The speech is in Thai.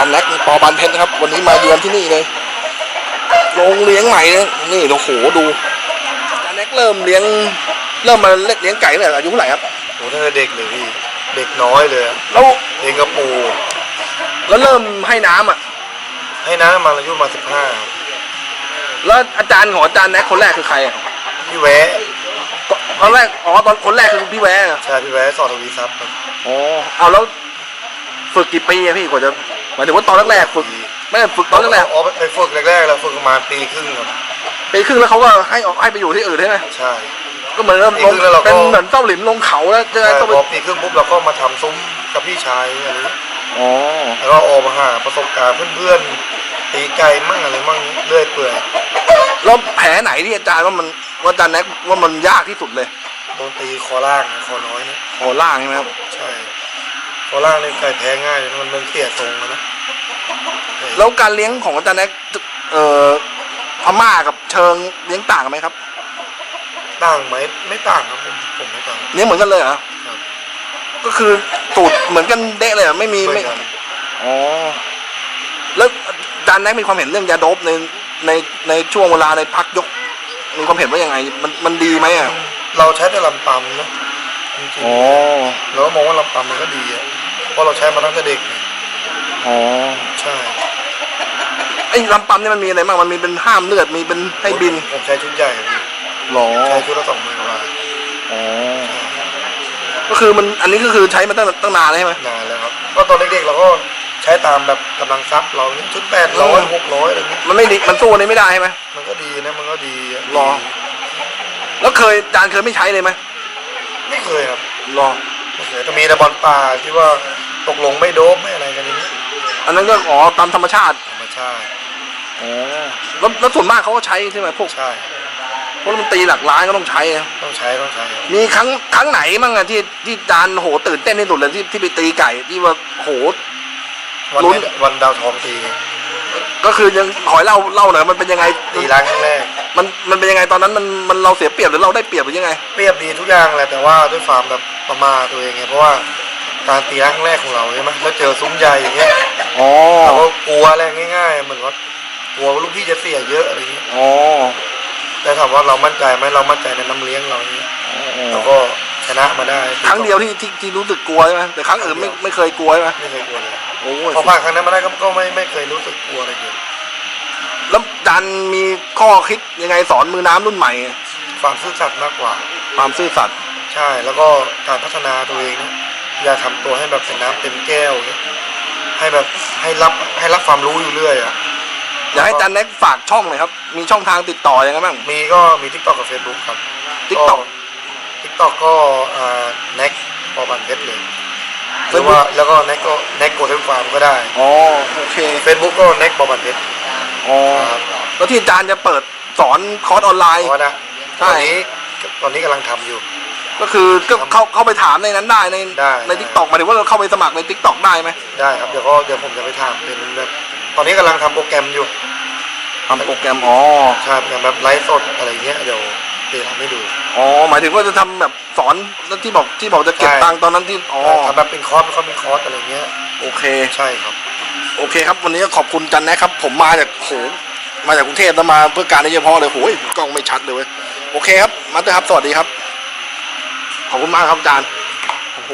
จันแน็กปอบานเพชรนะครับ วันนี้มาเยือนที่นี่เลยโรงเลี้ยงใหม่นะนี่โอ้โหดูจันแน็กเริ่มเลี้ยง เริ่มมาเลี้ยงไก่ตั้งแต่อายุเท่าไหร่ครับโหตั้งแต่เด็กเลยพี่เด็กน้อยเลยอะแล้วเลี้ยงกระปู แล้วเริ่มให้น้ำอะ ให้น้ำมาอายุมาสิบห้าแล้วอาจารย์ของอาจารย์แน็กคนแรกคือใครอะพี่แวะตอนแรกอ๋อตอนคนแรกคือพี่แวร์อะใช่พี่แวะสอนทวีทรัพย์ครับ อ๋อเอาแล้วฝึกกี่ปีอะพี่กว่าจะหมายถึงว่าตอนแรกๆฝึกไม่ได้ฝึกตอนแรกอ๋อไปฝึกแรกๆแล้วฝึกประมาณปีครึ่งครับๆปีครึ่งแล้วเขาก็ให้ออกให้ไปอยู่ที่อื่นใช่ไหมใช่ ก็เหมือนเริ่มปีลครึ่งงแล้วเราก็ เป็นเหมือนเต้าหลินลงเขาแล้วเจอใช่ต้องไปพอปีครึ่งปุ๊บเราก็มาทำซุ้มกับพี่ชายอะไรเงี้ยอ๋อแล้วก็ออกมาหาประสบการณ์เพื่อนๆตีไก่มั่งอะไรมั่งเรื่อยเปื่อยแล้วแผลไหนที่อาจารย์ว่ามันว่าอาจารย์แน็กว่ามันยากที่สุดเลยโดนตีคอล่างคอน้อยเนี่ย คอล่างใช่ไหมครับ ใช่คอล่างนี่ไก่แพ้ง่ายมันมันเสียทรงนะแล้วการเลี้ยงของอาจารย์แน็กเอ่อพม่ากับเชิงเลี้ยงต่างกันไหมครับ ต่างไหมไม่ต่างครับผมผมไม่ต่างเลี้ยงเหมือนกันเลยเหรอก็คือสูตรเหมือนกันเดะเลยเหรอไม่มีไม่อ๋อแล้วอาจารย์แน็กมีความเห็นเรื่องยาโดบในในในช่วงเวลาในพักยกมีความเห็นว่ายังไง มันมันดีไหมอะเราใช้แต่ลำตำนะจริงอ๋อๆเราก็มองว่าลำตำมันก็ดีอะ ราะเราใช้มาตั้งแต่เด็กไงอ๋อใช่ไอ้ลำปั๊มเนี่ยมันมีอะไรบ้างมันมีเป็นห้ามเลือดมีเป็นให้บินผมใช้ชุดใหญ่พี่หรอใช้ชุดละสองหมื่นกว่าบาทอ๋อก็คือมันอันนี้ก็คือใช้มาตั้งตั้งนานแล้วใช่ไหมนานแล้วครับก็ตอนเด็กๆเราก็ใช้ตามแบบกำลังทรัพย์เราชุดแปดร้อยหกร้อยอะไรอย่างเงี้ยมันไม่ดีมันสู้อันนี้ไม่ได้ใช่ไหมมันก็ดีนะมันก็ดีอะหรอ แล้วเคยอาจารย์เคยไม่ใช้เลยไหมไม่เคยครับ หรอ ไม่เคยแต่มีแต่บอลป่าที่ว่า ตกลงไม่โดบไม่อะไรกันอย่างนี้อันนั้นก็อ๋อตามธรรมชาติธรรมชาติอ๋อแล้วแล้วส่วนมากเขาก็ใช้ใช่ไหมพวกใช่เพราะมันตีหลักล้านก็ต้องใช้นะต้องใช้ต้องใช้ครับมีครั้งครั้งไหนมั่งอะที่ที่อาจารย์โหตื่นเต้นที่สุดเลยที่ที่ไปตีไก่ที่ว่าโห วันลุ้นนี้วันดาวทองตีก็คือยังขอยเล่าเล่าหน่อยมันเป็นยังไงตีร้านครั้งแรก มันมันเป็นยังไงตอนนั้นมันมันเราเสียเปรียบหรือเราได้เปรียบหรือยังไง เปรียบดีทุกอย่างแหละแต่ว่าด้วยความแบบประมาทตัวเองไงเพราะว่า การตีร้านครั้งแรกของเราใช่ไหมแล้วเจอซุ้มใหญ่อย่างเงี้ยอ๋อเราก็กลัวอะไรง่ายๆ เหมือนว่ากลัวว่าลูกพี่จะเสียเยอะอะไรอย่างเงี้ยอ๋อแต่ถามว่าเรามั่นใจไหมเรามั่นใจในน้ำเลี้ยงเรานี้เราก็ชนะมาได้ครั้งเดียวที่ที่ที่รู้สึกกลัวใช่ไหมแต่ครั้งอื่นไม่ไม่เคยกลัวใช่ไหมไม่เคยกลัวเลยโอ้ยพอผ่านครั้งนั้นมาได้ก็ก็ไม่ไม่เคยรู้สึกกลัวอะไรเลยแล้วอาจารย์มีข้อคิดยังไงสอนมือน้ำรุ่นใหม่ ความซื่อสัตย์มากกว่า ความซื่อสัตย์ใช่แล้วก็การพัฒนาตัวเองนะ อย่าทำตัวให้แบบเป็นน้ำเต็มแก้วอย่างเงี้ยให้แบบให้รับให้รับความรู้อยู่เรื่อยอะอยากให้อาจารย์แน็กฝากช่องหน่อยครับ มีช่องทางติดต่อยังไงบ้าง มีก็มีทิกตอกกับเฟซบุ๊กครับ TikTok ทิกตอกก็อ่าแน็กปอบันเพชรเลยหรือ Facebook ว่าแล้วก็แน็กก็แน็กโกลเด้นฟาร์มก็ได้อ๋อโอเคเฟซบุ๊กก็แน็กปอบันเพชรอ๋อครับแล้วที่อาจารย์จะเปิดสอนคอร์สออนไลน์เพราะนะตใช่อนนี้ตอนนี้กำลังทำอยู่ ก็คือก็เข้าเข้าไปถามในนั้นได้ในได้ ในทิกตอกหมายถึงว่าเราเข้าไปสมัครในทิกตอกได้ไหมได้ครับเดี๋ยวก็เดี๋ยวผมจะไปถามเป็นแบบตอนนี้กำลังทำโปรแกรมอยู่ทำโปรแกรมอ๋อใช่อย่างแบบไลฟ์สดอะไรเงี้ยเดี๋ยวเดี๋ยวทำให้ดูอ๋อหมายถึงว่าจะทำแบบสอนแล้วที่บอกที่บอกจะเก็บใช่ตังค์ตอนนั้นที่อ๋อทำแบบเป็นคอร์สเป็นคอร์สเป็นคอร์สอะไรเงี้ยโอเค ใช่ครับ โอเคครับ วันนี้ก็ขอบคุณจันนะครับ ผมมาจากโหมาจากกรุงเทพแล้วมาเพื่อการโดยเฉพาะเลยโหยกล้องไม่ชัดเลยเว้ยโอเคครับมาเตอร์ครับ สวัสดีครับ ขอบคุณมากครับอาจารย์โอ้โห